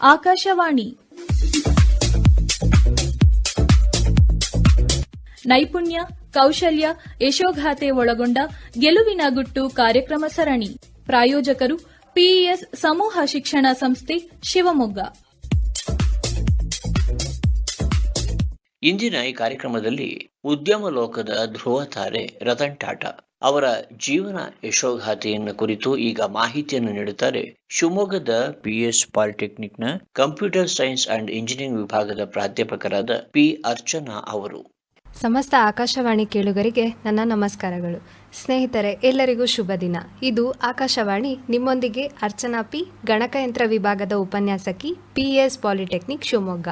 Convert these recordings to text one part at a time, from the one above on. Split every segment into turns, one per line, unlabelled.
ಆಕಾಶವಾಣಿ. ನೈಪುಣ್ಯ, ಕೌಶಲ್ಯ, ಯಶೋಗಾಥೆ ಒಳಗೊಂಡ ಗೆಲುವಿನ ಗುಟ್ಟು ಕಾರ್ಯಕ್ರಮ ಸರಣಿ. ಪ್ರಾಯೋಜಕರು ಪಿಇಎಸ್ ಸಮೂಹ ಶಿಕ್ಷಣ ಸಂಸ್ಥೆ ಶಿವಮೊಗ್ಗ.
ಇಂದಿನ ಈ ಕಾರ್ಯಕ್ರಮದಲ್ಲಿ ಉದ್ಯಮ ಲೋಕದ ಧ್ರುವ ತಾರೆ ರತನ್ ಟಾಟಾ. ಅವರ ಜೀವನ ಯಶೋಗಾಥೆಯನ್ನು ಕುರಿತು ಈಗ ಮಾಹಿತಿಯನ್ನು ನೀಡುತ್ತಾರೆ. ಶಿವಮೊಗ್ಗದ ಪಿ ಪಿಎಸ್ ಪಾಲಿಟೆಕ್ನಿಕ್ನ ಕಂಪ್ಯೂಟರ್ ಸೈನ್ಸ್ ಅಂಡ್ ಇಂಜಿನಿಯರಿಂಗ್ ವಿಭಾಗದ ಪ್ರಾಧ್ಯಾಪಕರಾದ ಪಿ ಅರ್ಚನಾ ಅವರು.
ಸಮಸ್ತ ಆಕಾಶವಾಣಿ ಕೇಳುಗರಿಗೆ ನನ್ನ ನಮಸ್ಕಾರಗಳು. ಸ್ನೇಹಿತರೆ, ಎಲ್ಲರಿಗೂ ಶುಭ ದಿನ. ಇದು ಆಕಾಶವಾಣಿ, ನಿಮ್ಮೊಂದಿಗೆ ಅರ್ಚನಾ ಪಿ, ಗಣಕಯಂತ್ರ ವಿಭಾಗದ ಉಪನ್ಯಾಸಕಿ ಪಿ ಎಸ್ ಪಾಲಿಟೆಕ್ನಿಕ್ ಶಿವಮೊಗ್ಗ.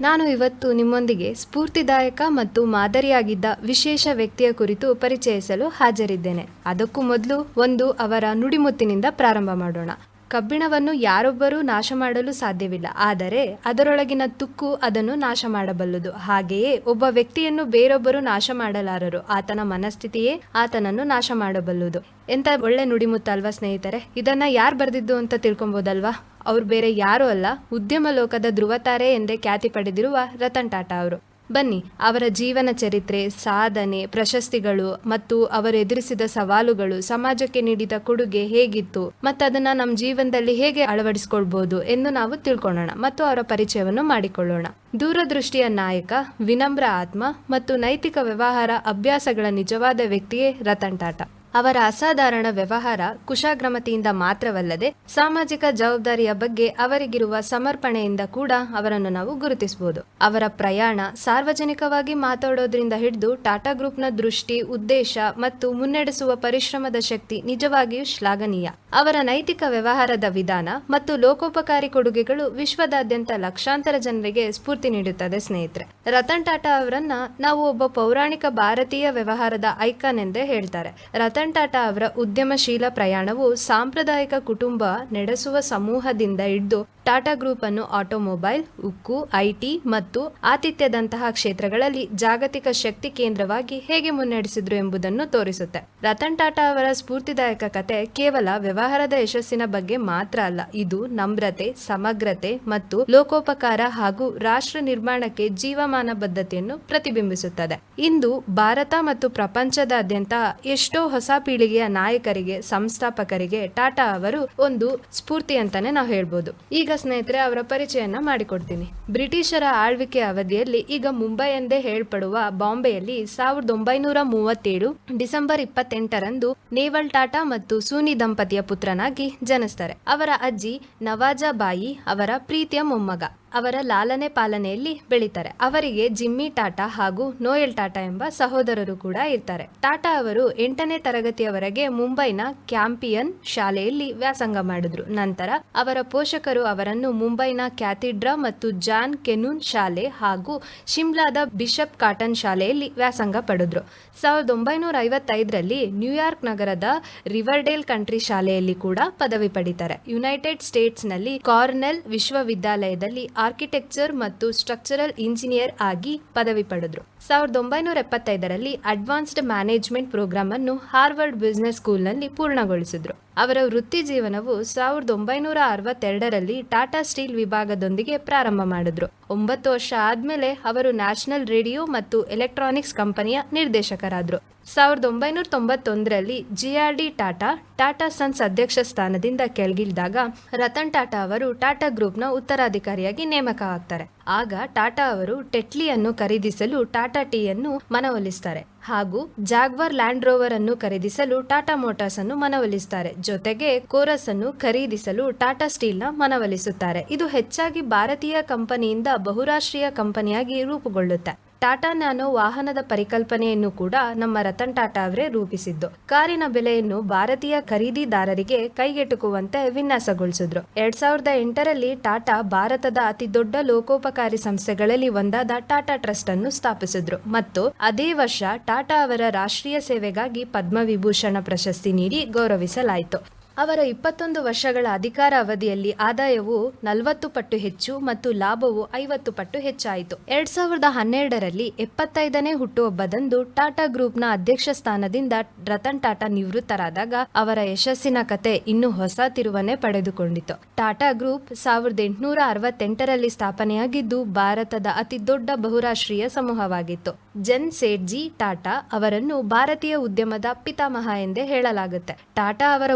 ನಾನು ಇವತ್ತು ನಿಮ್ಮೊಂದಿಗೆ ಸ್ಫೂರ್ತಿದಾಯಕ ಮತ್ತು ಮಾದರಿಯಾಗಿದ್ದ ವಿಶೇಷ ವ್ಯಕ್ತಿಯ ಕುರಿತು ಪರಿಚಯಿಸಲು ಹಾಜರಿದ್ದೇನೆ. ಅದಕ್ಕೂ ಮೊದಲು ಒಂದು ಅವರ ನುಡಿಮುತ್ತಿನಿಂದ ಪ್ರಾರಂಭ ಮಾಡೋಣ. ಕಬ್ಬಿಣವನ್ನು ಯಾರೊಬ್ಬರೂ ನಾಶ ಮಾಡಲು ಸಾಧ್ಯವಿಲ್ಲ. ಆದರೆ ಅದರೊಳಗಿನ ತುಕ್ಕು ಅದನ್ನು ನಾಶ ಮಾಡಬಲ್ಲದು ಹಾಗೆಯೇ ಒಬ್ಬ ವ್ಯಕ್ತಿಯನ್ನು ಬೇರೊಬ್ಬರು ನಾಶ ಮಾಡಲಾರರು ಆತನ ಮನಸ್ಥಿತಿಯೇ ಆತನನ್ನು ನಾಶ ಮಾಡಬಲ್ಲುದು ಎಂತ ಒಳ್ಳೆ ನುಡಿಮುತ್ತಲ್ವಾ ಸ್ನೇಹಿತರೆ? ಇದನ್ನ ಯಾರು ಬರೆದಿದ್ದು ಅಂತ ತಿಳ್ಕೊಬೋದಲ್ವಾ? ಅವ್ರು ಬೇರೆ ಯಾರೂ ಅಲ್ಲ. ಉದ್ಯಮ ಲೋಕದ ಧ್ರುವತಾರೆ ಎಂದೇ ಖ್ಯಾತಿ ಪಡೆದಿರುವ ರತನ್ ಟಾಟಾ ಅವರು. ಬನ್ನಿ, ಅವರ ಜೀವನ ಚರಿತ್ರೆ, ಸಾಧನೆ, ಪ್ರಶಸ್ತಿಗಳು ಮತ್ತು ಅವರು ಎದುರಿಸಿದ ಸವಾಲುಗಳು ಸಮಾಜಕ್ಕೆ ನೀಡಿದ ಕೊಡುಗೆ ಹೇಗಿತ್ತು ಮತ್ತು ಅದನ್ನ ನಮ್ಮ ಜೀವನದಲ್ಲಿ ಹೇಗೆ ಅಳವಡಿಸಿಕೊಳ್ಬಹುದು ಎಂದು ನಾವು ತಿಳ್ಕೊಳ್ಳೋಣ ಮತ್ತು ಅವರ ಪರಿಚಯವನ್ನು ಮಾಡಿಕೊಳ್ಳೋಣ. ದೂರದೃಷ್ಟಿಯ ನಾಯಕ, ವಿನಮ್ರ ಆತ್ಮ ಮತ್ತು ನೈತಿಕ ವ್ಯವಹಾರ ಅಭ್ಯಾಸಗಳ ನಿಜವಾದ ವ್ಯಕ್ತಿಯೇ ರತನ್ ಟಾಟಾ. ಅವರ ಅಸಾಧಾರಣ ವ್ಯವಹಾರ ಕುಶಾಗ್ರಮತಿಯಿಂದ ಮಾತ್ರವಲ್ಲದೆ ಸಾಮಾಜಿಕ ಜವಾಬ್ದಾರಿಯ ಬಗ್ಗೆ ಅವರಿಗಿರುವ ಸಮರ್ಪಣೆಯಿಂದ ಕೂಡ ಅವರನ್ನು ನಾವು ಗುರುತಿಸಬಹುದು. ಅವರ ಪ್ರಯಾಣ ಸಾರ್ವಜನಿಕವಾಗಿ ಮಾತಾಡೋದ್ರಿಂದ ಹಿಡಿದು ಟಾಟಾ ಗ್ರೂಪ್ನ ದೃಷ್ಟಿ, ಉದ್ದೇಶ ಮತ್ತು ಮುನ್ನಡೆಸುವ ಪರಿಶ್ರಮದ ಶಕ್ತಿ ನಿಜವಾಗಿಯೂ ಶ್ಲಾಘನೀಯ. ಅವರ ನೈತಿಕ ವ್ಯವಹಾರದ ವಿಧಾನ ಮತ್ತು ಲೋಕೋಪಕಾರಿ ಕೊಡುಗೆಗಳು ವಿಶ್ವದಾದ್ಯಂತ ಲಕ್ಷಾಂತರ ಜನರಿಗೆ ಸ್ಫೂರ್ತಿ ನೀಡುತ್ತದೆ ಸ್ನೇಹಿತರೆ. ರತನ್ ಟಾಟಾ ಅವರನ್ನ ನಾವು ಒಬ್ಬ ಪೌರಾಣಿಕ ಭಾರತೀಯ ವ್ಯವಹಾರದ ಐಕಾನ್ ಎಂದೇ ಹೇಳ್ತಾರೆ. ರತನ್ ಟಾಟಾ ಅವರ ಉದ್ಯಮಶೀಲ ಪ್ರಯಾಣವು ಸಾಂಪ್ರದಾಯಿಕ ಕುಟುಂಬ ನಡೆಸುವ ಸಮೂಹದಿಂದ ಹಿಡಿದು ಟಾಟಾ ಗ್ರೂಪ್ ಅನ್ನು ಆಟೋಮೊಬೈಲ್, ಉಕ್ಕು, ಐಟಿ ಮತ್ತು ಆತಿಥ್ಯದಂತಹ ಕ್ಷೇತ್ರಗಳಲ್ಲಿ ಜಾಗತಿಕ ಶಕ್ತಿ ಕೇಂದ್ರವಾಗಿ ಹೇಗೆ ಮುನ್ನಡೆಸಿದ್ರು ಎಂಬುದನ್ನು ತೋರಿಸುತ್ತೆ. ರತನ್ ಟಾಟಾ ಅವರ ಸ್ಫೂರ್ತಿದಾಯಕ ಕತೆ ಕೇವಲ ವ್ಯವಹಾರದ ಯಶಸ್ಸಿನ ಬಗ್ಗೆ ಮಾತ್ರ ಅಲ್ಲ, ಇದು ನಮ್ರತೆ, ಸಮಗ್ರತೆ ಮತ್ತು ಲೋಕೋಪಕಾರ ಹಾಗೂ ರಾಷ್ಟ್ರ ನಿರ್ಮಾಣಕ್ಕೆ ಜೀವಮಾನ ಬದ್ಧತೆಯನ್ನು ಪ್ರತಿಬಿಂಬಿಸುತ್ತದೆ. ಇಂದು ಭಾರತ ಮತ್ತು ಪ್ರಪಂಚದಾದ್ಯಂತ ಎಷ್ಟೋ ಹೊಸ ಪೀಳಿಗೆಯ ನಾಯಕರಿಗೆ, ಸಂಸ್ಥಾಪಕರಿಗೆ ಟಾಟಾ ಅವರು ಒಂದು ಸ್ಫೂರ್ತಿ ಅಂತಾನೆ ನಾವು ಹೇಳ್ಬೋದು. ಈಗ ಸ್ನೇಹಿತರೆ, ಅವರ ಪರಿಚಯನ ಮಾಡಿಕೊಡ್ತೀನಿ. ಬ್ರಿಟಿಷರ ಆಳ್ವಿಕೆ ಅವಧಿಯಲ್ಲಿ ಈಗ ಮುಂಬೈ ಎಂದೇ ಹೇಳ್ಪಡುವ ಬಾಂಬೆಯಲ್ಲಿ ಸಾವಿರದ ಒಂಬೈನೂರ ಮೂವತ್ತೇಳು ಡಿಸೆಂಬರ್ ಇಪ್ಪತ್ತೆಂಟರಂದು ನೇವಲ್ ಟಾಟಾ ಮತ್ತು ಸೂನಿ ದಂಪತಿಯ ಪುತ್ರನಾಗಿ ಜನಿಸ್ತಾರೆ. ಅವರ ಅಜ್ಜಿ ನವಾಜಾ ಬಾಯಿ ಅವರ ಪ್ರೀತಿಯ ಮೊಮ್ಮಗ. ಅವರ ಲಾಲನೆ ಪಾಲನೆಯಲ್ಲಿ ಬೆಳೀತಾರೆ. ಅವರಿಗೆ ಜಿಮ್ಮಿ ಟಾಟಾ ಹಾಗೂ ನೋಯಲ್ ಟಾಟಾ ಎಂಬ ಸಹೋದರರು ಕೂಡ ಇರ್ತಾರೆ. ಟಾಟಾ ಅವರು ಎಂಟನೇ ತರಗತಿಯವರೆಗೆ ಮುಂಬೈನ ಕ್ಯಾಂಪಿಯನ್ ಶಾಲೆಯಲ್ಲಿ ವ್ಯಾಸಂಗ ಮಾಡಿದ್ರು. ನಂತರ ಅವರ ಪೋಷಕರು ಅವರನ್ನು ಮುಂಬೈನ ಕ್ಯಾಥಿಡ್ರಾ ಮತ್ತು ಜಾನ್ ಕೆನೂನ್ ಶಾಲೆ ಹಾಗೂ ಶಿಮ್ಲಾದ ಬಿಷಪ್ ಕಾಟನ್ ಶಾಲೆಯಲ್ಲಿ ವ್ಯಾಸಂಗ ಪಡೆದ್ರು. ಸಾವಿರದ ಒಂಬೈನೂರ ಐವತ್ತೈದರಲ್ಲಿ ನ್ಯೂಯಾರ್ಕ್ ನಗರದ ರಿವರ್ಡೇಲ್ ಕಂಟ್ರಿ ಶಾಲೆಯಲ್ಲಿ ಕೂಡ ಪದವಿ ಪಡಿತಾರೆ. ಯುನೈಟೆಡ್ ಸ್ಟೇಟ್ಸ್ನಲ್ಲಿ ಕಾರ್ನೆಲ್ ವಿಶ್ವವಿದ್ಯಾಲಯದಲ್ಲಿ ಆರ್ಕಿಟೆಕ್ಚರ್ ಮತ್ತು ಸ್ಟ್ರಕ್ಚರಲ್ ಇಂಜಿನಿಯರ್ ಆಗಿ ಪದವಿ ಪಡೆದ್ರು. ಸಾವಿರದ ಒಂಬೈನೂರ ಎಪ್ಪತ್ತೈದರಲ್ಲಿ ಅಡ್ವಾನ್ಸ್ಡ್ ಮ್ಯಾನೇಜ್ಮೆಂಟ್ ಪ್ರೋಗ್ರಾಮ್ ಅನ್ನು ಹಾರ್ವರ್ಡ್ ಬಿಸಿನೆಸ್ ಸ್ಕೂಲ್ನಲ್ಲಿ ಪೂರ್ಣಗೊಳಿಸಿದ್ರು. ಅವರ ವೃತ್ತಿ ಜೀವನವು ಸಾವಿರದ ಒಂಬೈನೂರ ಅರವತ್ತೆರಡರಲ್ಲಿ ಟಾಟಾ ಸ್ಟೀಲ್ ವಿಭಾಗದೊಂದಿಗೆ ಪ್ರಾರಂಭ ಮಾಡಿದ್ರು. ಒಂಬತ್ತು ವರ್ಷ ಆದ್ಮೇಲೆ ಅವರು ನ್ಯಾಷನಲ್ ರೇಡಿಯೋ ಮತ್ತು ಎಲೆಕ್ಟ್ರಾನಿಕ್ಸ್ ಕಂಪನಿಯ ನಿರ್ದೇಶಕರಾದ್ರು. ಸಾವಿರದ ಒಂಬೈನೂರ ತೊಂಬತ್ತೊಂದರಲ್ಲಿ ಜಿಆರ್ಡಿ ಟಾಟಾ ಟಾಟಾ ಸನ್ಸ್ ಅಧ್ಯಕ್ಷ ಸ್ಥಾನದಿಂದ ಕೆಳಗಿಳಿದಾಗ ರತನ್ ಟಾಟಾ ಅವರು ಟಾಟಾ ಗ್ರೂಪ್ನ ಉತ್ತರಾಧಿಕಾರಿಯಾಗಿ ನೇಮಕ ಆಗ್ತಾರೆ ಆಗ ಟಾಟಾ ಅವರು ಟೆಟ್ಲಿಯನ್ನು ಖರೀದಿಸಲು ಟಾಟಾ ಟೀಯನ್ನು ಮನವೊಲಿಸ್ತಾರೆ. ಹಾಗೂ ಜಾಗ್ವಾರ್ ಲ್ಯಾಂಡ್ ರೋವರ್ ಅನ್ನು ಖರೀದಿಸಲು ಟಾಟಾ ಮೋಟಾರ್ಸ್ ಅನ್ನು ಮನವೊಲಿಸುತ್ತಾರೆ ಜೊತೆಗೆ ಕೋರಸ್ ಅನ್ನು ಖರೀದಿಸಲು ಟಾಟಾ ಸ್ಟೀಲ್ನ ಮನವೊಲಿಸುತ್ತಾರೆ. ಇದು ಹೆಚ್ಚಾಗಿ ಭಾರತೀಯ ಕಂಪನಿಯಿಂದ ಬಹುರಾಷ್ಟ್ರೀಯ ಕಂಪನಿಯಾಗಿ ರೂಪುಗೊಳ್ಳುತ್ತೆ. ಟಾಟಾ ನ್ಯಾನೋ ವಾಹನದ ಪರಿಕಲ್ಪನೆಯನ್ನು ಕೂಡ ನಮ್ಮ ರತನ್ ಟಾಟಾ ಅವರೇ ರೂಪಿಸಿದ್ದು. ಕಾರಿನ ಬೆಲೆಯನ್ನು ಭಾರತೀಯ ಖರೀದಿದಾರರಿಗೆ ಕೈಗೆಟುಕುವಂತೆ ವಿನ್ಯಾಸಗೊಳಿಸಿದ್ರು. ಎರಡ್ ಸಾವಿರದ ಎಂಟರಲ್ಲಿ ಟಾಟಾ ಭಾರತದ ಅತಿ ದೊಡ್ಡ ಲೋಕೋಪಕಾರಿ ಸಂಸ್ಥೆಗಳಲ್ಲಿ ಒಂದಾದ ಟಾಟಾ ಟ್ರಸ್ಟ್ ಅನ್ನು ಸ್ಥಾಪಿಸಿದ್ರು. ಮತ್ತು ಅದೇ ವರ್ಷ ಟಾಟಾ ಅವರ ರಾಷ್ಟ್ರೀಯ ಸೇವೆಗಾಗಿ ಪದ್ಮವಿಭೂಷಣ ಪ್ರಶಸ್ತಿ ನೀಡಿ ಗೌರವಿಸಲಾಯಿತು. ಅವರ ಇಪ್ಪತ್ತೊಂದು ವರ್ಷಗಳ ಅಧಿಕಾರ ಅವಧಿಯಲ್ಲಿ ಆದಾಯವು ನಲವತ್ತು ಪಟ್ಟು ಹೆಚ್ಚು ಮತ್ತು ಲಾಭವು ಐವತ್ತು ಪಟ್ಟು ಹೆಚ್ಚಾಯಿತು. ಎರಡ್ ಸಾವಿರದ ಹನ್ನೆರಡರಲ್ಲಿ ಎಪ್ಪತ್ತೈದನೇ ಹುಟ್ಟುಹಬ್ಬದಂದು ಟಾಟಾ ಗ್ರೂಪ್ನ ಅಧ್ಯಕ್ಷ ಸ್ಥಾನದಿಂದ ರತನ್ ಟಾಟಾ ನಿವೃತ್ತರಾದಾಗ ಅವರ ಯಶಸ್ಸಿನ ಕತೆ ಇನ್ನೂ ಹೊಸ ತಿರುವನ್ನೇ ಪಡೆದುಕೊಂಡಿತು. ಟಾಟಾ ಗ್ರೂಪ್ ಸಾವಿರದ ಎಂಟುನೂರ ಅರವತ್ತೆಂಟರಲ್ಲಿ ಸ್ಥಾಪನೆಯಾಗಿದ್ದು ಭಾರತದ ಅತಿ ದೊಡ್ಡ ಬಹುರಾಷ್ಟ್ರೀಯ ಸಮೂಹವಾಗಿತ್ತು. ಜನ್ ಸೇಠ್ಜಿ ಟಾಟಾ ಅವರನ್ನು ಭಾರತೀಯ ಉದ್ಯಮದ ಪಿತಾಮಹ ಎಂದೇ ಹೇಳಲಾಗುತ್ತೆ. ಟಾಟಾ ಅವರ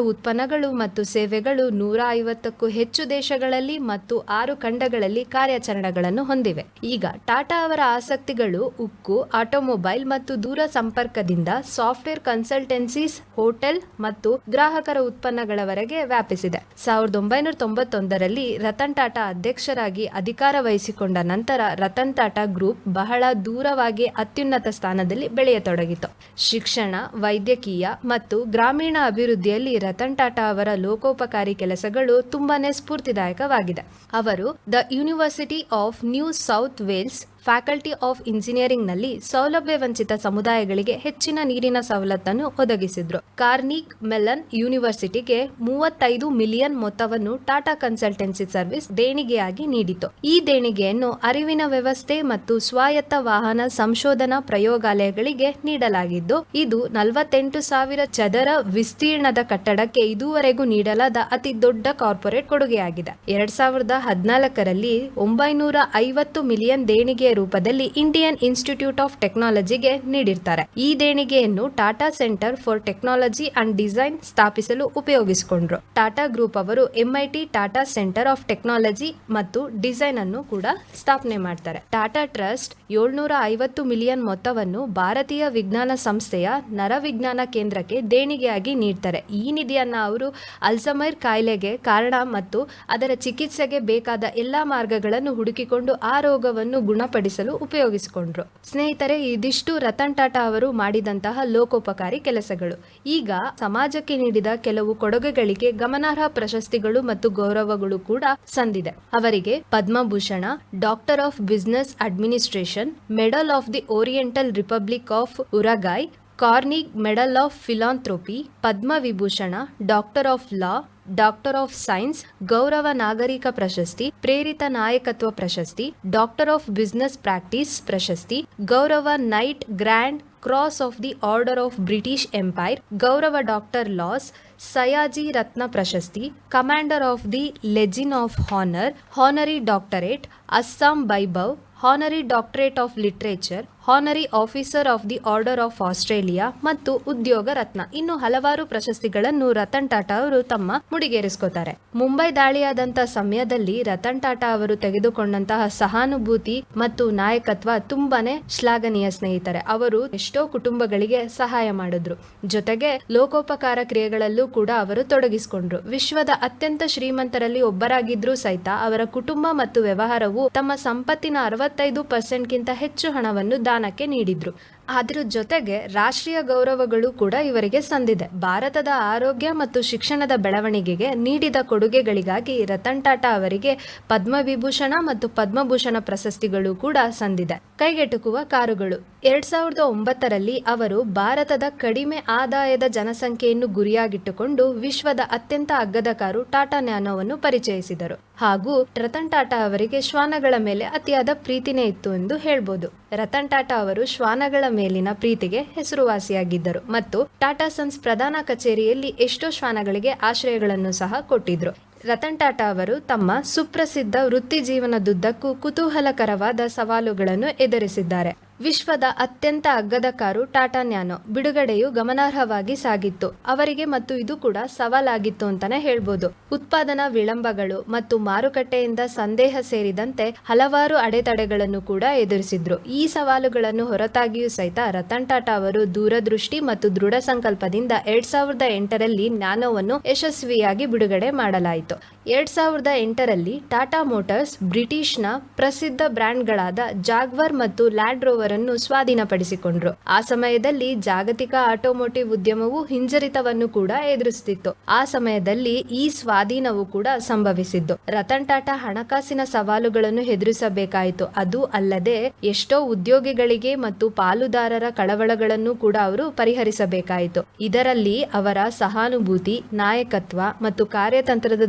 ಉತ್ಪನ್ನಗಳು ಮತ್ತು ಸೇವೆಗಳು ನೂರ ಐವತ್ತಕ್ಕೂ ಹೆಚ್ಚು ದೇಶಗಳಲ್ಲಿ ಮತ್ತು ಆರು ಖಂಡಗಳಲ್ಲಿ ಕಾರ್ಯಾಚರಣೆಗಳನ್ನು ಹೊಂದಿವೆ. ಈಗ ಟಾಟಾ ಅವರ ಆಸಕ್ತಿಗಳು ಉಕ್ಕು, ಆಟೋಮೊಬೈಲ್ ಮತ್ತು ದೂರ ಸಂಪರ್ಕದಿಂದ ಸಾಫ್ಟ್ವೇರ್ ಕನ್ಸಲ್ಟೆನ್ಸೀಸ್, ಹೋಟೆಲ್ ಮತ್ತು ಗ್ರಾಹಕರ ಉತ್ಪನ್ನಗಳವರೆಗೆ ವ್ಯಾಪಿಸಿದೆ. ಸಾವಿರದ ಒಂಬೈನೂರ ತೊಂಬತ್ತೊಂದರಲ್ಲಿ ರತನ್ ಟಾಟಾ ಅಧ್ಯಕ್ಷರಾಗಿ ಅಧಿಕಾರ ವಹಿಸಿಕೊಂಡ ನಂತರ ರತನ್ ಟಾಟಾ ಗ್ರೂಪ್ ಬಹಳ ದೂರವಾಗಿ ಅತ್ಯುನ್ನತ ಸ್ಥಾನದಲ್ಲಿ ಬೆಳೆಯತೊಡಗಿತು. ಶಿಕ್ಷಣ, ವೈದ್ಯಕೀಯ ಮತ್ತು ಗ್ರಾಮೀಣ ಅಭಿವೃದ್ಧಿಯಲ್ಲಿ ರತನ್ ಟಾಟಾ ಅವರ ಲೋಕೋಪಕಾರಿ ಕೆಲಸಗಳು ತುಂಬಾನೇ ಸ್ಫೂರ್ತಿದಾಯಕವಾಗಿದೆ. ಅವರು the university of New South Wales faculty of ಇಂಜಿನಿಯರಿಂಗ್ನಲ್ಲಿ ಸೌಲಭ್ಯ ವಂಚಿತ ಸಮುದಾಯಗಳಿಗೆ ಹೆಚ್ಚಿನ ನೀರಿನ ಸವಲತ್ತನ್ನು ಒದಗಿಸಿದ್ರು. ಕಾರ್ನಿಕ್ ಮೆಲನ್ ಯೂನಿವರ್ಸಿಟಿಗೆ ಮೂವತ್ತೈದು ಮಿಲಿಯನ್ ಮೊತ್ತವನ್ನು ಟಾಟಾ ಕನ್ಸಲ್ಟೆನ್ಸಿ ಸರ್ವಿಸ್ ದೇಣಿಗೆಯಾಗಿ ನೀಡಿತು ಈ ದೇಣಿಗೆಯನ್ನು ಅರಿವಿನ ವ್ಯವಸ್ಥೆ ಮತ್ತು ಸ್ವಾಯತ್ತ ವಾಹನ ಸಂಶೋಧನಾ ಪ್ರಯೋಗಾಲಯಗಳಿಗೆ ನೀಡಲಾಗಿದ್ದು, ಇದು ನಲವತ್ತೆಂಟು ಸಾವಿರ ಚದರ ವಿಸ್ತೀರ್ಣದ ಕಟ್ಟಡಕ್ಕೆ ಇದುವರೆಗೂ ನೀಡಲಾದ ಅತಿ ದೊಡ್ಡ ಕಾರ್ಪೊರೇಟ್ ಕೊಡುಗೆಯಾಗಿದೆ. ಎರಡ್ ಸಾವಿರದ ಹದಿನಾಲ್ಕರಲ್ಲಿ ಒಂಬೈನೂರ ಐವತ್ತು ಮಿಲಿಯನ್ ದೇಣಿಗೆಯ ರೂಪದಲ್ಲಿ ಇಂಡಿಯನ್ ಇನ್ಸ್ಟಿಟ್ಯೂಟ್ ಆಫ್ ಟೆಕ್ನಾಲಜಿಗೆ ನೀಡಿರ್ತಾರೆ. ಈ ದೇಣಿಗೆಯನ್ನು Tata center for technology and design ಸ್ಥಾಪಿಸಲು ಉಪಯೋಗಿಸಿಕೊಂಡ್ರು. ಟಾಟಾ ಗ್ರೂಪ್ ಅವರು MIT Tata center of technology ಮತ್ತು ಡಿಸೈನ್ ಅನ್ನು ಕೂಡ ಸ್ಥಾಪನೆ ಮಾಡ್ತಾರೆ. ಟಾಟಾ ಟ್ರಸ್ಟ್ ಏಳ್ನೂರ ಐವತ್ತು ಮಿಲಿಯನ್ ಮೊತ್ತವನ್ನು ಭಾರತೀಯ ವಿಜ್ಞಾನ ಸಂಸ್ಥೆಯ ನರವಿಜ್ಞಾನ ಕೇಂದ್ರಕ್ಕೆ ದೇಣಿಗೆಯಾಗಿ ನೀಡ್ತಾರೆ. ಈ ನಿಧಿಯನ್ನ ಅವರು ಅಲ್ಸಮೈರ್ ಕಾಯಿಲೆಗೆ ಕಾರಣ ಮತ್ತು ಅದರ ಚಿಕಿತ್ಸೆಗೆ ಬೇಕಾದ ಎಲ್ಲಾ ಮಾರ್ಗಗಳನ್ನು ಹುಡುಕಿಕೊಂಡು ಆ ರೋಗವನ್ನು ಗುಣಪಡಿಸಲು ಉಪಯೋಗಿಸಿಕೊಂಡ್ರು. ಸ್ನೇಹಿತರೆ, ಇದಿಷ್ಟು ರತನ್ ಟಾಟಾ ಅವರು ಮಾಡಿದಂತಹ ಲೋಕೋಪಕಾರಿ ಕೆಲಸಗಳು. ಈಗ ಸಮಾಜಕ್ಕೆ ನೀಡಿದ ಕೆಲವು ಕೊಡುಗೆಗಳಿಗೆ ಗಮನಾರ್ಹ ಪ್ರಶಸ್ತಿಗಳು ಮತ್ತು ಗೌರವಗಳು ಕೂಡ ಸಂದಿದೆ. ಅವರಿಗೆ Padma Bhushan doctor of business administration medal of the oriental republic of Uruguay Carnegie medal of philanthropy Padma Vibhushan doctor of law doctor of science ಗೌರವ ನಾಗರಿಕ ಪ್ರಶಸ್ತಿ ಪ್ರೇರಿತ ನಾಯಕತ್ವ ಪ್ರಶಸ್ತಿ ಡಾಕ್ಟರ್ ಆಫ್ ಬಿಸಿನೆಸ್ ಪ್ರಾಕ್ಟೀಸ್ ಪ್ರಶಸ್ತಿ ಗೌರವ knight grand cross of the order of British empire ಗೌರವ doctor laws Sayaji Ratna ಪ್ರಶಸ್ತಿ commander of the legion of honour honorary doctorate Assam Baibhav honorary doctorate of literature honorary officer of the order of Australia ಮತ್ತು ಉದ್ಯೋಗ ರತ್ನ. ಇನ್ನು ಹಲವಾರು ಪ್ರಶಸ್ತಿಗಳನ್ನು ರತನ್ ಟಾಟಾ ಅವರು ತಮ್ಮ ಮುಡಿಗೇರಿಸ್ಕೋತಾರೆ. ಮುಂಬೈ ದಾಳಿಯಾದಂತಹ ಸಮಯದಲ್ಲಿ ರತನ್ ಟಾಟಾ ಅವರು ತೆಗೆದುಕೊಂಡಂತಹ ಸಹಾನುಭೂತಿ ಮತ್ತು ನಾಯಕತ್ವ ತುಂಬಾನೇ ಶ್ಲಾಘನೀಯ ಸ್ನೇಹಿತರೆ. ಅವರು ಎಷ್ಟೋ ಕುಟುಂಬಗಳಿಗೆ ಸಹಾಯ ಮಾಡಿದ್ರು. ಜೊತೆಗೆ ಲೋಕೋಪಕಾರ ಕ್ರಿಯೆಗಳಲ್ಲೂ ಕೂಡ ಅವರು ತೊಡಗಿಸಿಕೊಂಡ್ರು. ವಿಶ್ವದ ಅತ್ಯಂತ ಶ್ರೀಮಂತರಲ್ಲಿ ಒಬ್ಬರಾಗಿದ್ರೂ ಸಹಿತ ಅವರ ಕುಟುಂಬ ಮತ್ತು ವ್ಯವಹಾರವು ತಮ್ಮ ಸಂಪತ್ತಿನ ಅರವತ್ತೈದು ಪರ್ಸೆಂಟ್ಗಿಂತ ಹೆಚ್ಚು ಹಣವನ್ನು ದಾನಕ್ಕೆ ನೀಡಿದ್ರು. ಅದ್ರ ಜೊತೆಗೆ ರಾಷ್ಟ್ರೀಯ ಗೌರವಗಳು ಕೂಡ ಇವರಿಗೆ ಸಂದಿದೆ. ಭಾರತದ ಆರೋಗ್ಯ ಮತ್ತು ಶಿಕ್ಷಣದ ಬೆಳವಣಿಗೆಗೆ ನೀಡಿದ ಕೊಡುಗೆಗಳಿಗಾಗಿ ರತನ್ ಟಾಟಾ ಅವರಿಗೆ ಪದ್ಮವಿಭೂಷಣ ಮತ್ತು ಪದ್ಮಭೂಷಣ ಪ್ರಶಸ್ತಿಗಳು ಕೂಡ ಸಂದಿದೆ. ಕೈಗೆಟುಕುವ ಕಾರುಗಳು. ಎರಡ್ ಸಾವಿರದ ಒಂಬತ್ತರಲ್ಲಿ ಅವರು ಭಾರತದ ಕಡಿಮೆ ಆದಾಯದ ಜನಸಂಖ್ಯೆಯನ್ನು ಗುರಿಯಾಗಿಟ್ಟುಕೊಂಡು ವಿಶ್ವದ ಅತ್ಯಂತ ಅಗ್ಗದ ಕಾರು ಟಾಟಾ ನ್ಯಾನೋವನ್ನು ಪರಿಚಯಿಸಿದರು. ಹಾಗೂ ರತನ್ ಟಾಟಾ ಅವರಿಗೆ ಶ್ವಾನಗಳ ಮೇಲೆ ಅತಿಯಾದ ಪ್ರೀತಿನೇ ಇತ್ತು ಎಂದು ಹೇಳ್ಬೋದು. ರತನ್ ಟಾಟಾ ಅವರು ಶ್ವಾನಗಳ ಮೇಲಿನ ಪ್ರೀತಿಗೆ ಹೆಸರುವಾಸಿಯಾಗಿದ್ದರು ಮತ್ತು ಟಾಟಾ ಸನ್ಸ್ ಪ್ರಧಾನ ಕಚೇರಿಯಲ್ಲಿ ಎಷ್ಟೋ ಶ್ವಾನಗಳಿಗೆ ಆಶ್ರಯಗಳನ್ನು ಸಹ ಕೊಟ್ಟಿದ್ರು. ರತನ್ ಟಾಟಾ ಅವರು ತಮ್ಮ ಸುಪ್ರಸಿದ್ಧ ವೃತ್ತಿ ಜೀವನದುದ್ದಕ್ಕೂ ಕುತೂಹಲಕರವಾದ ಸವಾಲುಗಳನ್ನು ಎದುರಿಸಿದ್ದಾರೆ. ವಿಶ್ವದ ಅತ್ಯಂತ ಅಗ್ಗದ ಕಾರು ಟಾಟಾ ನ್ಯಾನೋ. ಬಿಡುಗಡೆಯು ಗಮನಾರ್ಹವಾಗಿ ಸಾಗಿತ್ತು. ಅವರಿಗೆ ಮತ್ತು ಇದು ಕೂಡ ಸವಾಲಾಗಿತ್ತು ಅಂತಾನೆ ಹೇಳ್ಬೋದು. ಉತ್ಪಾದನಾ ವಿಳಂಬಗಳು ಮತ್ತು ಮಾರುಕಟ್ಟೆಯಿಂದ ಸಂದೇಹ ಸೇರಿದಂತೆ ಹಲವಾರು ಅಡೆತಡೆಗಳನ್ನು ಕೂಡ ಎದುರಿಸಿದ್ರು. ಈ ಸವಾಲುಗಳನ್ನು ಹೊರತಾಗಿಯೂ ಸಹಿತ ರತನ್ ಟಾಟಾ ಅವರು ದೂರದೃಷ್ಟಿ ಮತ್ತು ದೃಢ ಸಂಕಲ್ಪದಿಂದ ಎರಡ್ ಸಾವಿರದ ಎಂಟರಲ್ಲಿ ನ್ಯಾನೋವನ್ನು ಯಶಸ್ವಿಯಾಗಿ ಬಿಡುಗಡೆ ಮಾಡಲಾಯಿತು. ಎರಡ್ ಸಾವಿರದ ಎಂಟರಲ್ಲಿ ಟಾಟಾ ಮೋಟರ್ಸ್ ಬ್ರಿಟಿಷ್ನ ಪ್ರಸಿದ್ಧ ಬ್ರ್ಯಾಂಡ್ಗಳಾದ ಜಾಗ್ವರ್ ಮತ್ತು ಲ್ಯಾಂಡ್ ರೋವರ್ ಅನ್ನು ಸ್ವಾಧೀನಪಡಿಸಿಕೊಂಡ್ರು. ಆ ಸಮಯದಲ್ಲಿ ಜಾಗತಿಕ ಆಟೋಮೋಟಿವ್ ಉದ್ಯಮವು ಹಿಂಜರಿತವನ್ನು ಕೂಡ ಎದುರಿಸುತ್ತಿತ್ತು ಆ ಸಮಯದಲ್ಲಿ ಈ ಸ್ವಾಧೀನವು ಕೂಡ ಸಂಭವಿಸಿದ್ದು. ರತನ್ ಟಾಟಾ ಹಣಕಾಸಿನ ಸವಾಲುಗಳನ್ನು ಎದುರಿಸಬೇಕಾಯಿತು. ಅದು ಅಲ್ಲದೆ ಎಷ್ಟೋ ಉದ್ಯೋಗಿಗಳಿಗೆ ಮತ್ತು ಪಾಲುದಾರರ ಕಳವಳಗಳನ್ನು ಕೂಡ ಅವರು ಪರಿಹರಿಸಬೇಕಾಯಿತು. ಇದರಲ್ಲಿ ಅವರ ಸಹಾನುಭೂತಿ, ನಾಯಕತ್ವ ಮತ್ತು ಕಾರ್ಯತಂತ್ರದ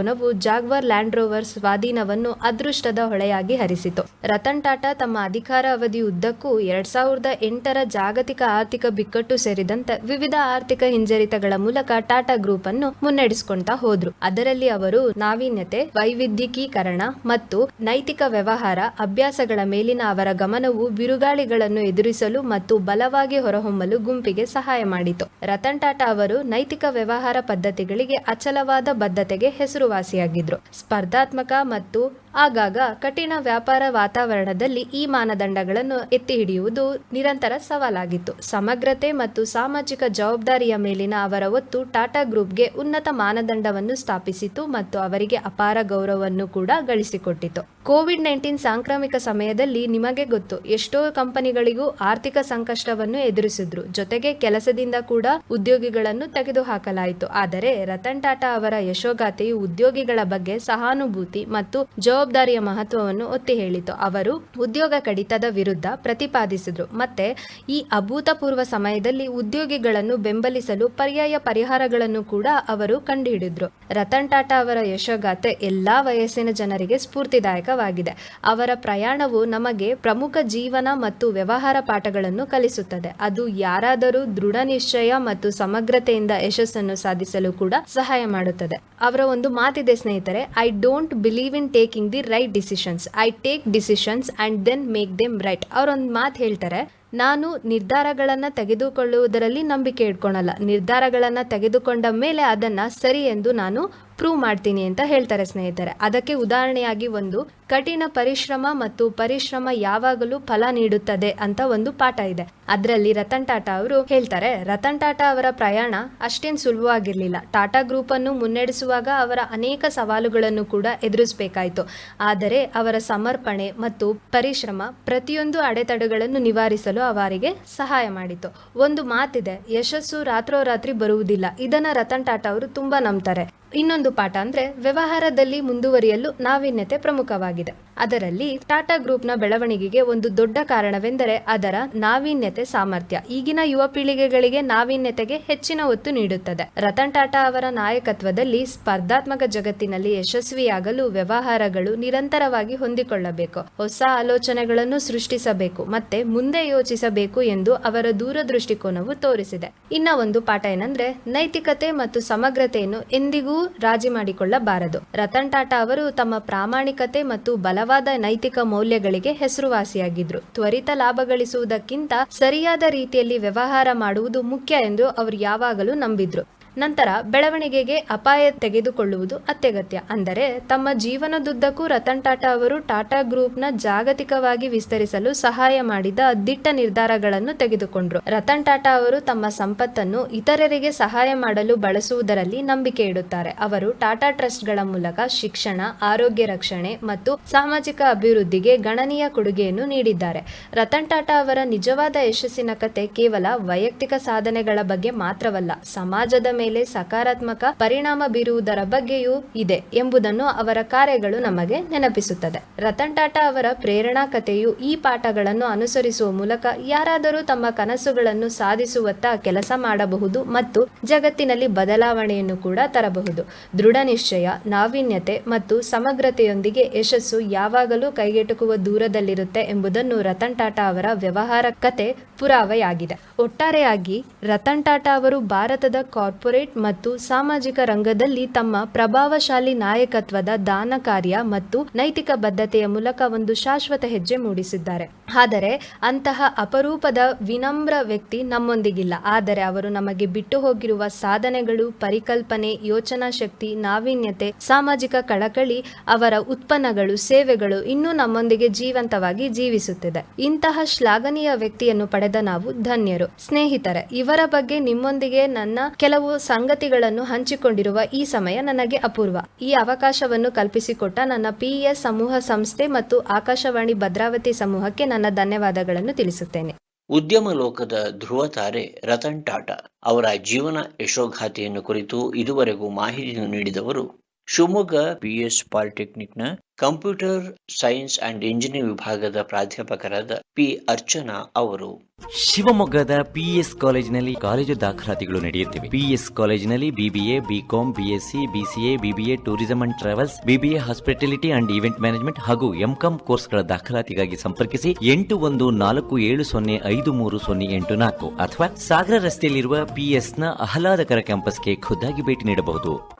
ದೃಷ್ಟಿಕೋನವು ಜಾಗ್ವಾರ್ ಲ್ಯಾಂಡ್ ರೋವರ್ ಸ್ವಾಧೀನವನ್ನು ಅದೃಷ್ಟದ ಹೊಳೆಯಾಗಿ ಹರಿಸಿತು. ರತನ್ ಟಾಟಾ ತಮ್ಮ ಅಧಿಕಾರ ಅವಧಿ ಉದ್ದಕ್ಕೂ ಎರಡ್ ಸಾವಿರದ ಎಂಟರ ಜಾಗತಿಕ ಆರ್ಥಿಕ ಬಿಕ್ಕಟ್ಟು ಸೇರಿದಂತೆ ವಿವಿಧ ಆರ್ಥಿಕ ಹಿಂಜರಿತಗಳ ಮೂಲಕ ಟಾಟಾ ಗ್ರೂಪ್ ಅನ್ನು ಮುನ್ನಡೆಸಿಕೊಂಡ ಹೋದ್ರು. ಅದರಲ್ಲಿ ಅವರು ನಾವೀನ್ಯತೆ, ವೈವಿಧ್ಯಕೀಕರಣ ಮತ್ತು ನೈತಿಕ ವ್ಯವಹಾರ, ಅಭ್ಯಾಸಗಳ ಮೇಲಿನ ಅವರ ಗಮನವು ಬಿರುಗಾಳಿಗಳನ್ನು ಎದುರಿಸಲು ಮತ್ತು ಬಲವಾಗಿ ಹೊರಹೊಮ್ಮಲು ಗುಂಪಿಗೆ ಸಹಾಯ ಮಾಡಿತು. ರತನ್ ಟಾಟಾ ಅವರು ನೈತಿಕ ವ್ಯವಹಾರ ಪದ್ಧತಿಗಳಿಗೆ ಅಚಲವಾದ ಬದ್ಧತೆಗೆ ಹೆಸರುವಾಸಿಯಾಗಿದ್ರು ಸ್ಪರ್ಧಾತ್ಮಕ ಮತ್ತು ಆಗಾಗ ಕಠಿಣ ವ್ಯಾಪಾರ ವಾತಾವರಣದಲ್ಲಿ ಈ ಮಾನದಂಡಗಳನ್ನು ಎತ್ತಿ ಹಿಡಿಯುವುದು ನಿರಂತರ ಸವಾಲಾಗಿತ್ತು. ಸಮಗ್ರತೆ ಮತ್ತು ಸಾಮಾಜಿಕ ಜವಾಬ್ದಾರಿಯ ಮೇಲಿನ ಅವರ ಒತ್ತು ಟಾಟಾ ಗ್ರೂಪ್ಗೆ ಉನ್ನತ ಮಾನದಂಡವನ್ನು ಸ್ಥಾಪಿಸಿತು ಮತ್ತು ಅವರಿಗೆ ಅಪಾರ ಗೌರವವನ್ನು ಕೂಡ ಗಳಿಸಿಕೊಟ್ಟಿತು. ಕೋವಿಡ್ ನೈನ್ಟೀನ್ ಸಾಂಕ್ರಾಮಿಕ ಸಮಯದಲ್ಲಿ ನಿಮಗೆ ಗೊತ್ತು, ಎಷ್ಟೋ ಕಂಪನಿಗಳಿಗೂ ಆರ್ಥಿಕ ಸಂಕಷ್ಟವನ್ನು ಎದುರಿಸಿದ್ರು. ಜೊತೆಗೆ ಕೆಲಸದಿಂದ ಕೂಡ ಉದ್ಯೋಗಿಗಳನ್ನು ತೆಗೆದುಹಾಕಲಾಯಿತು. ಆದರೆ ರತನ್ ಟಾಟಾ ಅವರ ಯಶೋಗಾಥೆಯು ಉದ್ಯೋಗಿಗಳ ಬಗ್ಗೆ ಸಹಾನುಭೂತಿ ಮತ್ತು ಜವಾಬ್ದಾರಿಯ ಮಹತ್ವವನ್ನು ಒತ್ತಿ ಹೇಳಿತು. ಅವರು ಉದ್ಯೋಗ ಕಡಿತದ ವಿರುದ್ಧ ಪ್ರತಿಪಾದಿಸಿದರು. ಮತ್ತೆ ಈ ಅಭೂತಪೂರ್ವ ಸಮಯದಲ್ಲಿ ಉದ್ಯೋಗಿಗಳನ್ನು ಬೆಂಬಲಿಸಲು ಪರ್ಯಾಯ ಪರಿಹಾರಗಳನ್ನು ಕೂಡ ಅವರು ಕಂಡುಹಿಡಿದ್ರು. ರತನ್ ಟಾಟಾ ಅವರ ಯಶೋಗಾಥೆ ಎಲ್ಲಾ ವಯಸ್ಸಿನ ಜನರಿಗೆ ಸ್ಫೂರ್ತಿದಾಯಕವಾಗಿದೆ. ಅವರ ಪ್ರಯಾಣವು ನಮಗೆ ಪ್ರಮುಖ ಜೀವನ ಮತ್ತು ವ್ಯವಹಾರ ಪಾಠಗಳನ್ನು ಕಲಿಸುತ್ತದೆ. ಅದು ಯಾರಾದರೂ ದೃಢ ನಿಶ್ಚಯ ಮತ್ತು ಸಮಗ್ರತೆಯಿಂದ ಯಶಸ್ಸನ್ನು ಸಾಧಿಸಲು ಕೂಡ ಸಹಾಯ ಮಾಡುತ್ತದೆ. ಅವರ ಒಂದು ಮಾತಿದೆ ಸ್ನೇಹಿತರೆ I don't believe in taking the right decisions I take decisions and then make them right ಅವರೊಂದು ಮಾತು ಹೇಳ್ತಾರೆ, ನಾನು ನಿರ್ಧಾರಗಳನ್ನು ತೆಗೆದುಕೊಳ್ಳುವುದರಲ್ಲಿ ನಂಬಿಕೆ ಇಟ್ಕೊಳಲ್ಲ. ನಿರ್ಧಾರಗಳನ್ನು ತೆಗೆದುಕೊಂಡ ಮೇಲೆ ಅದನ್ನು ಸರಿ ಎಂದು ನಾನು ಪ್ರೂವ್ ಮಾಡ್ತೀನಿ ಅಂತ ಹೇಳ್ತಾರೆ ಸ್ನೇಹಿತರೆ. ಅದಕ್ಕೆ ಉದಾಹರಣೆಯಾಗಿ ಒಂದು, ಕಠಿಣ ಪರಿಶ್ರಮ ಮತ್ತು ಪರಿಶ್ರಮ ಯಾವಾಗಲೂ ಫಲ ನೀಡುತ್ತದೆ ಅಂತ ಒಂದು ಪಾಠ ಇದೆ. ಅದರಲ್ಲಿ ರತನ್ ಟಾಟಾ ಅವರು ಹೇಳ್ತಾರೆ, ರತನ್ ಟಾಟಾ ಅವರ ಪ್ರಯಾಣ ಅಷ್ಟೇನು ಸುಲಭವಾಗಿರಲಿಲ್ಲ. ಟಾಟಾ ಗ್ರೂಪ್ ಅನ್ನು ಮುನ್ನಡೆಸುವಾಗ ಅವರ ಅನೇಕ ಸವಾಲುಗಳನ್ನು ಕೂಡ ಎದುರಿಸಬೇಕಾಯಿತು. ಆದರೆ ಅವರ ಸಮರ್ಪಣೆ ಮತ್ತು ಪರಿಶ್ರಮ ಪ್ರತಿಯೊಂದು ಅಡೆತಡೆಗಳನ್ನು ನಿವಾರಿಸಲು ಅವರಿಗೆ ಸಹಾಯ ಮಾಡಿತು. ಒಂದು ಮಾತಿದೆ, ಯಶಸ್ಸು ರಾತ್ರೋರಾತ್ರಿ ಬರುವುದಿಲ್ಲ. ಇದನ್ನ ರತನ್ ಟಾಟಾ ಅವರು ತುಂಬಾ ನಂಬ್ತಾರೆ. ಇನ್ನೊಂದು ಪಾಠ ಅಂದರೆ ವ್ಯವಹಾರದಲ್ಲಿ ಮುಂದುವರಿಯಲು ನಾವೀನ್ಯತೆ ಪ್ರಮುಖವಾಗಿದೆ. ಅದರಲ್ಲಿ ಟಾಟಾ ಗ್ರೂಪ್ನ ಬೆಳವಣಿಗೆಗೆ ಒಂದು ದೊಡ್ಡ ಕಾರಣವೆಂದರೆ ಅದರ ನಾವೀನ್ಯತೆ ಸಾಮರ್ಥ್ಯ. ಈಗಿನ ಯುವ ಪೀಳಿಗೆಗಳಿಗೆ ನಾವೀನ್ಯತೆಗೆ ಹೆಚ್ಚಿನ ಒತ್ತು ನೀಡುತ್ತದೆ. ರತನ್ ಟಾಟಾ ಅವರ ನಾಯಕತ್ವದಲ್ಲಿ ಸ್ಪರ್ಧಾತ್ಮಕ ಜಗತ್ತಿನಲ್ಲಿ ಯಶಸ್ವಿಯಾಗಲು ವ್ಯವಹಾರಗಳು ನಿರಂತರವಾಗಿ ಹೊಂದಿಕೊಳ್ಳಬೇಕು. ಹೊಸ ಆಲೋಚನೆಗಳನ್ನು ಸೃಷ್ಟಿಸಬೇಕು ಮತ್ತೆ ಮುಂದೆ ಯೋಚಿಸಬೇಕು ಎಂದು ಅವರ ದೂರದೃಷ್ಟಿಕೋನವು ತೋರಿಸಿದೆ. ಇನ್ನ ಒಂದು ಪಾಠ ಏನಂದ್ರೆ ನೈತಿಕತೆ ಮತ್ತು ಸಮಗ್ರತೆಯನ್ನು ಎಂದಿಗೂ ರಾಜಿ ಮಾಡಿಕೊಳ್ಳಬಾರದು. ರತನ್ ಟಾಟಾ ಅವರು ತಮ್ಮ ಪ್ರಾಮಾಣಿಕತೆ ಮತ್ತು ಬಲವಾದ ನೈತಿಕ ಮೌಲ್ಯಗಳಿಗೆ ಹೆಸರುವಾಸಿಯಾಗಿದ್ರು. ತ್ವರಿತ ಲಾಭ ಗಳಿಸುವುದಕ್ಕಿಂತ ಸರಿಯಾದ ರೀತಿಯಲ್ಲಿ ವ್ಯವಹಾರ ಮಾಡುವುದು ಮುಖ್ಯ ಎಂದು ಅವರು ಯಾವಾಗಲೂ ನಂಬಿದ್ರು. ನಂತರ ಬೆಳವಣಿಗೆಗೆ ಅಪಾಯ ತೆಗೆದುಕೊಳ್ಳುವುದು ಅತ್ಯಗತ್ಯ. ಅಂದರೆ ತಮ್ಮ ಜೀವನದುದ್ದಕ್ಕೂ ರತನ್ ಟಾಟಾ ಅವರು ಟಾಟಾ ಗ್ರೂಪ್ನ ಜಾಗತಿಕವಾಗಿ ವಿಸ್ತರಿಸಲು ಸಹಾಯ ಮಾಡಿದ ದಿಟ್ಟ ನಿರ್ಧಾರಗಳನ್ನು ತೆಗೆದುಕೊಂಡ್ರು. ರತನ್ ಟಾಟಾ ಅವರು ತಮ್ಮ ಸಂಪತ್ತನ್ನು ಇತರರಿಗೆ ಸಹಾಯ ಮಾಡಲು ಬಳಸುವುದರಲ್ಲಿ ನಂಬಿಕೆ ಇಡುತ್ತಾರೆ. ಅವರು ಟಾಟಾ ಟ್ರಸ್ಟ್ಗಳ ಮೂಲಕ ಶಿಕ್ಷಣ, ಆರೋಗ್ಯ ರಕ್ಷಣೆ ಮತ್ತು ಸಾಮಾಜಿಕ ಅಭಿವೃದ್ಧಿಗೆ ಗಣನೀಯ ಕೊಡುಗೆಯನ್ನು ನೀಡಿದ್ದಾರೆ. ರತನ್ ಟಾಟಾ ಅವರ ನಿಜವಾದ ಯಶಸ್ಸಿನ ಕತೆ ಕೇವಲ ವೈಯಕ್ತಿಕ ಸಾಧನೆಗಳ ಬಗ್ಗೆ ಮಾತ್ರವಲ್ಲ, ಸಮಾಜದ ಮೇಲೆ ಸಕಾರಾತ್ಮಕ ಪರಿಣಾಮ ಬೀರುವುದರ ಬಗ್ಗೆಯೂ ಇದೆ ಎಂಬುದನ್ನು ಅವರ ಕಾರ್ಯಗಳು ನಮಗೆ ನೆನಪಿಸುತ್ತದೆ. ರತನ್ ಟಾಟಾ ಅವರ ಪ್ರೇರಣಾ ಕಥೆಯು ಈ ಪಾಠಗಳನ್ನು ಅನುಸರಿಸುವ ಮೂಲಕ ಯಾರಾದರೂ ತಮ್ಮ ಕನಸುಗಳನ್ನು ಸಾಧಿಸುವತ್ತ ಕೆಲಸ ಮಾಡಬಹುದು ಮತ್ತು ಜಗತ್ತಿನಲ್ಲಿ ಬದಲಾವಣೆಯನ್ನು ಕೂಡ ತರಬಹುದು. ದೃಢ ನಿಶ್ಚಯ, ನಾವೀನ್ಯತೆ ಮತ್ತು ಸಮಗ್ರತೆಯೊಂದಿಗೆ ಯಶಸ್ಸು ಯಾವಾಗಲೂ ಕೈಗೆಟುಕುವ ದೂರದಲ್ಲಿರುತ್ತೆ ಎಂಬುದನ್ನು ರತನ್ ಟಾಟಾ ಅವರ ವ್ಯವಹಾರ ಕತೆ ಪುರಾವೆಯಾಗಿದೆ. ಒಟ್ಟಾರೆಯಾಗಿ, ರತನ್ ಟಾಟಾ ಅವರು ಭಾರತದ ಕಾರ್ಪೊರೇಟ್ ಮತ್ತು ಸಾಮಾಜಿಕ ರಂಗದಲ್ಲಿ ತಮ್ಮ ಪ್ರಭಾವಶಾಲಿ ನಾಯಕತ್ವದ ದಾನ ಕಾರ್ಯ ಮತ್ತು ನೈತಿಕ ಬದ್ಧತೆಯ ಮೂಲಕ ಒಂದು ಶಾಶ್ವತ ಹೆಜ್ಜೆ ಮೂಡಿಸಿದ್ದಾರೆ. ಆದರೆ ಅಂತಹ ಅಪರೂಪದ ವಿನಮ್ರ ವ್ಯಕ್ತಿ ನಮ್ಮೊಂದಿಗಿಲ್ಲ. ಆದರೆ ಅವರು ನಮಗೆ ಬಿಟ್ಟು ಹೋಗಿರುವ ಸಾಧನೆಗಳು, ಪರಿಕಲ್ಪನೆ, ಯೋಚನಾ ಶಕ್ತಿ, ನಾವೀನ್ಯತೆ, ಸಾಮಾಜಿಕ ಕಳಕಳಿ, ಅವರ ಉತ್ಪನ್ನಗಳು, ಸೇವೆಗಳು ಇನ್ನೂ ನಮ್ಮೊಂದಿಗೆ ಜೀವಂತವಾಗಿ ಜೀವಿಸುತ್ತಿದೆ. ಇಂತಹ ಶ್ಲಾಘನೀಯ ವ್ಯಕ್ತಿಯನ್ನು ಪಡೆದ ನಾವು ಧನ್ಯರು. ಸ್ನೇಹಿತರೆ, ಇವರ ಬಗ್ಗೆ ನಿಮ್ಮೊಂದಿಗೆ ನನ್ನ ಕೆಲವು ಸಂಗತಿಗಳನ್ನು ಹಂಚಿಕೊಂಡಿರುವ ಈ ಸಮಯ ನನಗೆ ಅಪೂರ್ವ. ಈ ಅವಕಾಶವನ್ನು ಕಲ್ಪಿಸಿಕೊಟ್ಟ ನನ್ನ ಪಿಇಎಸ್ ಸಮೂಹ ಸಂಸ್ಥೆ ಮತ್ತು ಆಕಾಶವಾಣಿ ಭದ್ರಾವತಿ ಸಮೂಹಕ್ಕೆ ನನ್ನ ಧನ್ಯವಾದಗಳನ್ನು ತಿಳಿಸುತ್ತೇನೆ.
ಉದ್ಯಮ ಲೋಕದ ಧ್ರುವ ತಾರೆ ರತನ್ ಟಾಟಾ ಅವರ ಜೀವನ ಯಶೋಗಾಥೆಯನ್ನು ಕುರಿತು ಇದುವರೆಗೂ ಮಾಹಿತಿಯನ್ನು ನೀಡಿದವರು ಶಿವಮೊಗ್ಗ ಪಿಎಸ್ ಪಾಲಿಟೆಕ್ನಿಕ್ನ ಕಂಪ್ಯೂಟರ್ ಸೈನ್ಸ್ ಅಂಡ್ ಇಂಜಿನಿಯರಿಂಗ್ ವಿಭಾಗದ ಪ್ರಾಧ್ಯಾಪಕರಾದ ಪಿ ಅರ್ಚನಾ ಅವರು.
ಶಿವಮೊಗ್ಗದ ಪಿಎಸ್ ಕಾಲೇಜಿನಲ್ಲಿ ಕಾಲೇಜು ದಾಖಲಾತಿಗಳು ನಡೆಯುತ್ತಿವೆ. ಪಿಎಸ್ ಕಾಲೇಜಿನಲ್ಲಿ BBA BCom BSc BCA BBA tourism and travels BBA hospitality and event management ಹಾಗೂ ಎಂಕಾಂ ಕೋರ್ಸ್ಗಳ ದಾಖಲಾತಿಗಾಗಿ ಸಂಪರ್ಕಿಸಿ ಎಂಟು ಒಂದು ನಾಲ್ಕು ಏಳು ಸೊನ್ನೆ ಐದು ಮೂರು ಸೊನ್ನೆ ಎಂಟು ನಾಲ್ಕು ಅಥವಾ ಸಾಗರ ರಸ್ತೆಯಲ್ಲಿರುವ ಪಿಎಸ್ನ ಆಹ್ಲಾದಕರ ಕ್ಯಾಂಪಸ್ಗೆ ಖುದ್ದಾಗಿ ಭೇಟಿ ನೀಡಬಹುದು.